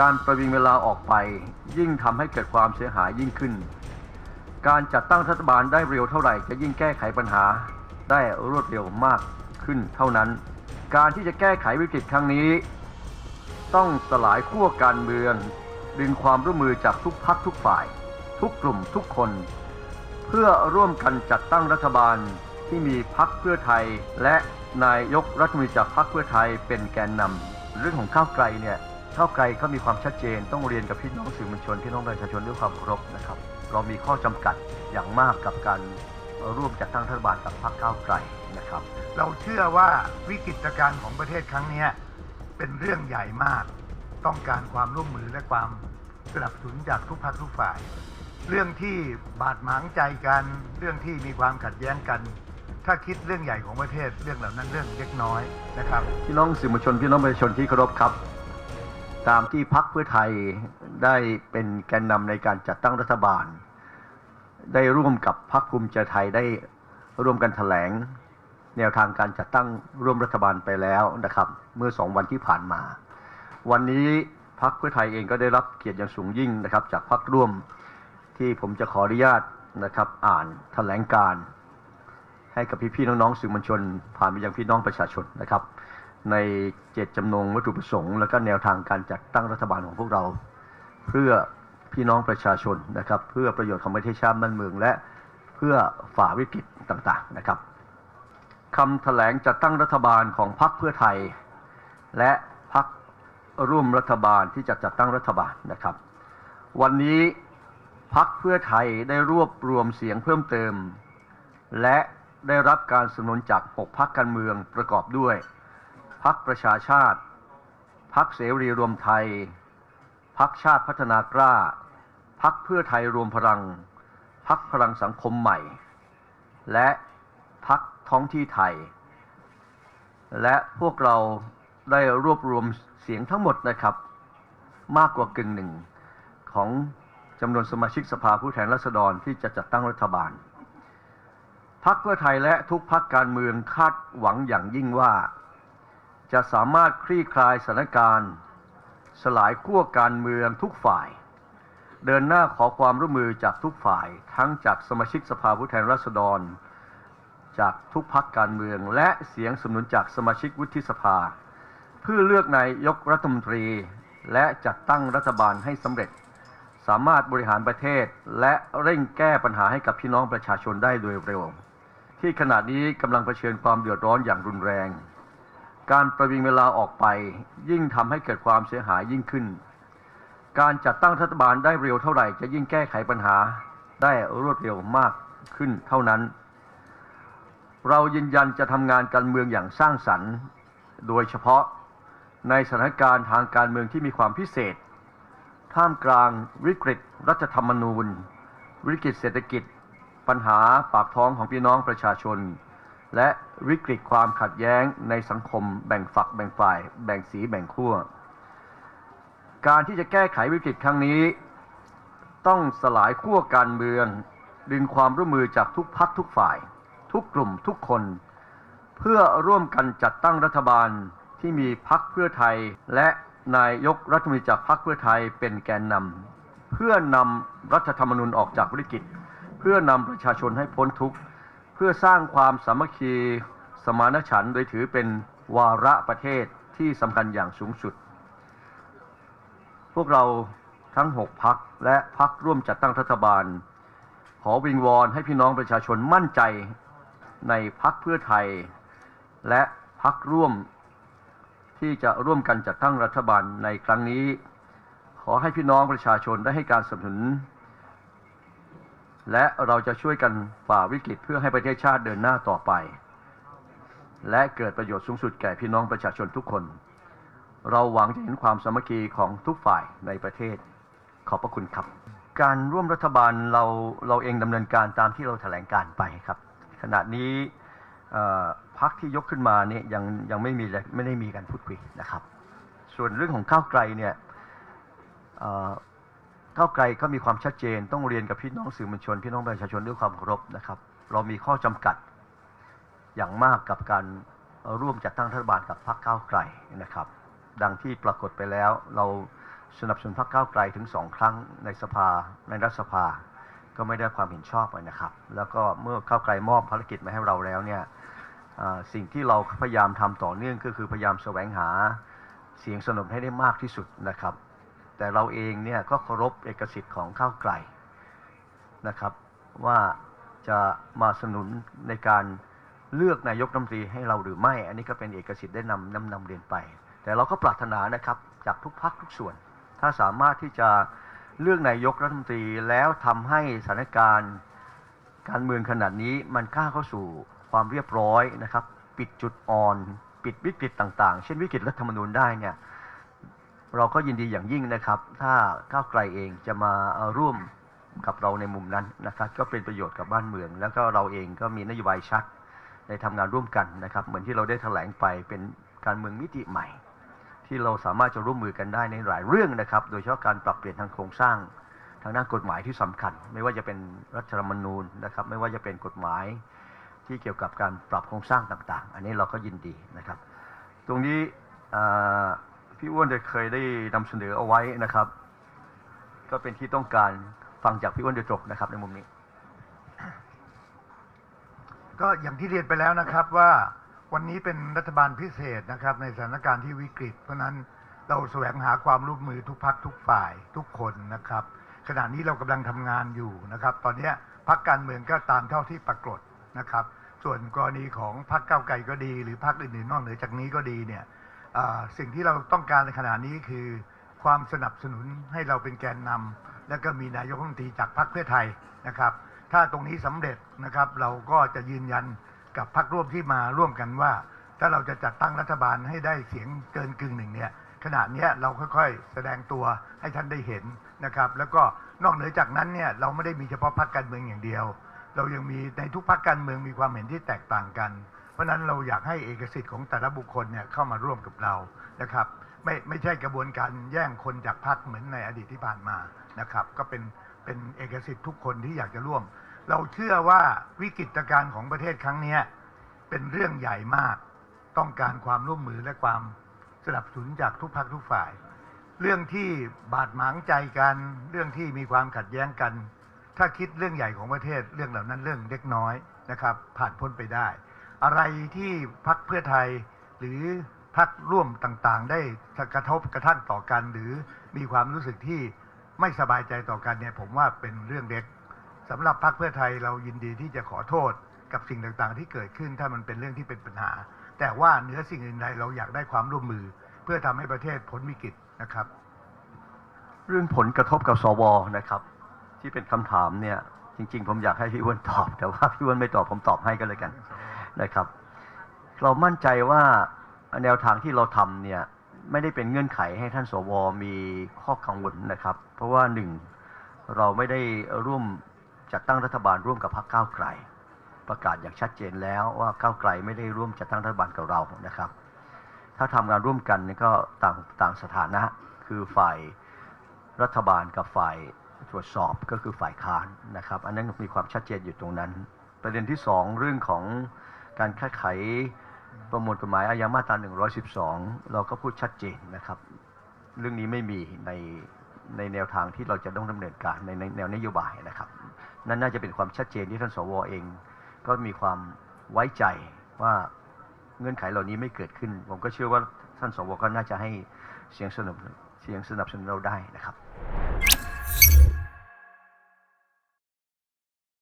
การประวิงเวลาออกไป ยิ่งทำให้เกิดความเสียหายยิ่งขึ้น การจัดตั้งรัฐบาลได้เร็วเท่าไหร่จะยิ่งแก้ไขปัญหาได้รวดเร็วมากขึ้นเท่านั้น การที่จะแก้ไขวิกฤตครั้งนี้ ต้องสลายขั้วการเมือง ดึงความร่วมมือจากทุกพักทุกฝ่าย ทุกกลุ่มทุกคน เพื่อร่วมกันจัดตั้งรัฐบาลที่มีพักเพื่อไทย และนายกรัฐมนตรีจากพักเพื่อไทยเป็นแกนนำเรื่องของก้าวไกลเนี่ย ก้าวไกลก็มีความชัดเจนต้องเรียนกับพี่น้องสื่อมวลชนพี่น้องประชาชนด้วยความเคารพนะครับ เรามีข้อจำกัดอย่างมากกับการร่วมจัดตั้งรัฐบาลกับพรรคก้าวไกลนะครับ เราเชื่อว่าวิกฤตการณ์ของประเทศครั้งนี้เป็นเรื่องใหญ่มาก ต้องการความร่วมมือและความสนับสนุนจากทุกภาคทุกฝ่าย เรื่องที่บาดหมางใจกันเรื่องที่มีความขัดแย้งกันถ้าคิดเรื่องใหญ่ของประเทศเรื่องเหล่านั้นเรื่องเล็กน้อยนะครับพี่น้องสื่อมวลชนพี่น้องประชาชนที่เคารพครับ ตามที่พักเพื่อไทยได้เป็นแกนนำในการจัดตั้งรัฐบาล ได้ร่วมกับพักภูมิใจไทยได้ร่วมกันแถลง แนวทางการจัดตั้งร่วมรัฐบาลไปแล้วนะครับ เมื่อสองวันที่ผ่านมา วันนี้พักเพื่อไทยเองก็ได้รับเกียรติอย่างสูงยิ่งนะครับ จากพักร่วมที่ผมจะขออนุญาตนะครับ อ่านแถลงการ ให้กับพี่ๆน้องๆสื่อมวลชน ผ่านไปยังพี่น้องประชาชนนะครับ ในเจตจำนงวัตถุประสงค์ และก็แนวทางการจัดตั้งรัฐบาลของพวกเรา เพื่อพี่น้องประชาชนนะครับ เพื่อประโยชน์ของประเทศชาติบ้านเมือง และเพื่อฝ่าวิกฤตต่างๆนะครับคำแถลงจัดตั้งรัฐบาลของพรรคเพื่อไทย และพรรคร่วมรัฐบาลที่จะจัดตั้งรัฐบาลนะครับ วันนี้พรรคเพื่อไทยได้รวบรวมเสียงเพิ่มเติม และได้รับการสนับสนุนจาก 6 พักการเมืองประกอบด้วย พักประชาชาติ พักเสรีรวมไทย พักชาติพัฒนากล้า พักเพื่อไทยรวมพลัง พักพลังสังคมใหม่ และพักท้องที่ไทย และพวกเราได้รวบรวมเสียงทั้งหมดนะครับ มากกว่ากึ่งหนึ่งของจำนวนสมาชิกสภาผู้แทนราษฎรที่จะจัดตั้งรัฐบาลพักเพื่อไทยและทุกพักการเมืองคาดหวังอย่างยิ่งว่า จะสามารถคลี่คลายสถานการณ์ สลายขั้วการเมืองทุกฝ่าย เดินหน้าขอความร่วมมือจากทุกฝ่าย ทั้งจากสมาชิกสภาผู้แทนราษฎร จากทุกพักการเมือง และเสียงสนับสนุนจากสมาชิกวุฒิสภา เพื่อเลือกนายกรัฐมนตรี และจัดตั้งรัฐบาลให้สำเร็จ สามารถบริหารประเทศ และเร่งแก้ปัญหาให้กับพี่น้องประชาชนได้โดยเร็ว ที่ขณะนี้กำลังเผชิญความเดือดร้อนอย่างรุนแรง การประวิงเวลาออกไป ยิ่งทำให้เกิดความเสียหายยิ่งขึ้น การจัดตั้งรัฐบาลได้เร็วเท่าไหร่ จะยิ่งแก้ไขปัญหาได้รวดเร็วมากขึ้นเท่านั้น เรายืนยันจะทำงานการเมืองอย่างสร้างสรรค์ โดยเฉพาะในสถานการณ์ทางการเมืองที่มีความพิเศษ ท่ามกลางวิกฤตรัฐธรรมนูญ วิกฤตเศรษฐกิจ ปัญหาปากท้องของพี่น้องประชาชน และวิกฤตความขัดแย้งในสังคม แบ่งฝักแบ่งฝ่าย แบ่งสีแบ่งขั้ว การที่จะแก้ไขวิกฤตครั้งนี้ ต้องสลายขั้วการเมือง ดึงความร่วมมือจากทุกพักทุกฝ่าย ทุกกลุ่มทุกคน เพื่อร่วมกันจัดตั้งรัฐบาลที่มีพักเพื่อไทย และนายกรัฐมนตรีจากพักเพื่อไทยเป็นแกนนำเพื่อนำรัฐธรรมนูญออกจากวิกฤต เพื่อนำประชาชนให้พ้นทุกข์ พื่อสร้างความสามัคคีสมานฉันท์โดยถือเป็นวาระประเทศที่สำคัญอย่างสูงสุด พวกเราทั้ง 6 พักและพักร่วมจัดตั้งรัฐบาล ขอวิงวอนให้พี่น้องประชาชนมั่นใจในพักเพื่อไทย และพักร่วมที่จะร่วมกันจัดตั้งรัฐบาลในครั้งนี้ ขอให้พี่น้องประชาชนได้ให้การสนับสนุน และเราจะช่วยกันฝ่าวิกฤตเพื่อให้ประเทศชาติเดินหน้าต่อไป และเกิดประโยชน์สูงสุดแก่พี่น้องประชาชนทุกคน เราหวังจะเห็นความสามัคคีของทุกฝ่ายในประเทศ ขอบพระคุณครับ การร่วมรัฐบาลเราเราเองดำเนินการตามที่เราแถลงการไปครับ ขณะนี้พักที่ยกขึ้นมาเนี่ยยังยังไม่มีเลยไม่ได้มีการพูดคุยนะครับ ส่วนเรื่องของก้าวไกลเนี่ย ก้าวไกลก็มีความชัดเจนต้องเรียนกับพี่น้องสื่อมวลชน พี่น้องประชาชนด้วยความเคารพนะครับ เรามีข้อจำกัดอย่างมากกับการร่วมจัดตั้งรัฐบาลกับพรรคก้าวไกลนะครับ ดังที่ปรากฏไปแล้ว เราสนับสนุนพรรคก้าวไกลถึงสองครั้งในสภาในรัฐสภา ก็ไม่ได้ความเห็นชอบเลยนะครับ แล้วก็เมื่อก้าวไกลมอบภารกิจมาให้เราแล้วเนี่ยสิ่งที่เราพยายามทำต่อเนื่องก็คือพยายามแสวงหาเสียงสนับสนุนให้ได้มากที่สุดนะครับ แต่เราเองเนี่ยก็เคารพเอกสิทธิ์ของก้าวไกลนะครับ ว่าจะมาสนุนในการเลือกนายกรัฐมนตรีให้เราหรือไม่ อันนี้ก็เป็นเอกสิทธิ์ได้นำนำนำเรียนไป แต่เราก็ปรารถนานะครับจากทุกพักทุกส่วน ถ้าสามารถที่จะเลือกนายกรัฐมนตรีแล้วทำให้สถานการณ์การเมืองขนาดนี้มันก้าวเข้าสู่ความเรียบร้อยนะครับ ปิดจุดอ่อน ปิดวิกฤตต่างๆ เช่นวิกฤตรัฐธรรมนูญได้เนี่ย เราก็ยินดีอย่างยิ่งนะครับ ถ้าก้าวไกลเองจะมาร่วมกับเราในมุมนั้นนะครับ ก็เป็นประโยชน์กับบ้านเมือง แล้วก็เราเองก็มีนโยบายชัดในทำงานร่วมกันนะครับ เหมือนที่เราได้แถลงไปเป็นการเมืองมิติใหม่ ที่เราสามารถจะร่วมมือกันได้ในหลายเรื่องนะครับ โดยเฉพาะการปรับเปลี่ยนทางโครงสร้างทางด้านกฎหมายที่สำคัญ ไม่ว่าจะเป็นรัฐธรรมนูญนะครับ ไม่ว่าจะเป็นกฎหมายที่เกี่ยวกับการปรับโครงสร้างต่าง ๆ อันนี้เราก็ยินดีนะครับ ตรงนี้อ่า พี่อ้วนได้เคยได้นำเสนอเอาไว้นะครับ ก็เป็นที่ต้องการฟังจากพี่อ้วนโดยตรงนะครับ ในมุมนี้ ก็อย่างที่เรียนไปแล้วนะครับว่าวันนี้เป็นรัฐบาลพิเศษนะครับ ในสถานการณ์ที่วิกฤต เพราะนั้นเราแสวงหาความร่วมมือทุกพักทุกฝ่ายทุกคนนะครับ ขณะนี้เรากำลังทำงานอยู่นะครับ ตอนนี้พักการเมืองก็ตามเท่าที่ปรากฏนะครับ ส่วนกรณีของพักเก้าวไกลก็ดี หรือพักอื่นๆนอกเหนือจากนี้ก็ดีเนี่ย สิ่งที่เราต้องการในขณะนี้คือ ความสนับสนุนให้เราเป็นแกนนำและก็มีนายกรัฐมนตรีจากพรรคเพื่อไทยนะครับ ถ้าตรงนี้สำเร็จนะครับ เราก็จะยืนยันกับพรรคร่วมที่มาร่วมกันว่า ถ้าเราจะจัดตั้งรัฐบาลให้ได้เสียงเกินกึ่งหนึ่งเนี่ยขณะนี้เราค่อยๆ แสดงตัวให้ท่านได้เห็นนะครับ แล้วก็นอกเหนือจากนั้นเนี่ยเราไม่ได้มีเฉพาะพรรคการเมืองอย่างเดียว เรายังมีในทุกพรรคการเมืองมีความเห็นที่แตกต่างกัน เพราะนั้นเราอยากให้เอกสิทธิ์ของแต่ละบุคคลเนี่ยเข้ามาร่วมกับเรานะครับ ไม่ไม่ใช่กระบวนการแย่งคนจากพรรคเหมือนในอดีตที่ผ่านมานะครับ ก็เป็นเป็นเอกสิทธิ์ทุกคนที่อยากจะร่วม เราเชื่อว่าวิกฤตการณ์ของประเทศครั้งนี้เป็นเรื่องใหญ่มาก ต้องการความร่วมมือและความสนับสนุนจากทุกพรรคทุกฝ่าย เรื่องที่บาดหมางใจกัน เรื่องที่มีความขัดแย้งกัน ถ้าคิดเรื่องใหญ่ของประเทศเรื่องเหล่านั้นเรื่องเล็กน้อยนะครับ ผ่านพ้นไปได้ อะไรที่พักเพื่อไทย หรือพักร่วมต่างๆ ได้กระทบกระทั่งต่อกันหรือมีความรู้สึกที่ไม่สบายใจต่อกันเนี่ยผมว่าเป็นเรื่องเล็กสำหรับพักเพื่อไทยเรายินดีที่จะขอโทษกับสิ่งต่างๆ ที่เกิดขึ้นถ้ามันเป็นเรื่องที่เป็นปัญหา แต่ว่าเหนือสิ่งอื่นใดเราอยากได้ความร่วมมือ เพื่อทำให้ประเทศพ้นวิกฤตนะครับ เรื่องผลกระทบกับสวนะครับ ที่เป็นคำถามเนี่ยจริง ๆ ผมอยากให้พี่อ้วนตอบ แต่ว่าพี่อ้วนไม่ตอบผมตอบให้ก็เลยกัน นะครับ เรามั่นใจว่าแนวทางที่เราทำเนี่ยไม่ได้เป็นเงื่อนไขให้ท่านสวมีข้อกังวลนะครับ เพราะว่าหนึ่งเราไม่ได้ร่วมจัดตั้งรัฐบาลร่วมกับพรรคก้าวไกล ประกาศอย่างชัดเจนแล้วว่าก้าวไกลไม่ได้ร่วมจัดตั้งรัฐบาลกับเรานะครับ ถ้าทำงานร่วมกันนี่ก็ต่างต่างสถานะคือฝ่ายรัฐบาลกับฝ่ายตรวจสอบก็คือฝ่ายค้านนะครับ อันนั้นมีความชัดเจนอยู่ตรงนั้น ประเด็นที่สองเรื่องของ การแก้ไขประมวลกฎหมายอาญามาตรา 112 เราก็พูดชัดเจนนะครับ เรื่องนี้ไม่มีในในแนวทางที่เราจะต้องดำเนินการในในแนวนโยบายนะครับ นั่นน่าจะเป็นความชัดเจนที่ท่านสวเอง ก็มีความไว้ใจว่าเงื่อนไขเหล่านี้ไม่เกิดขึ้น ผมก็เชื่อว่าท่านสวก็น่าจะให้เสียงสนับเสียงสนับสนุนเราได้นะครับ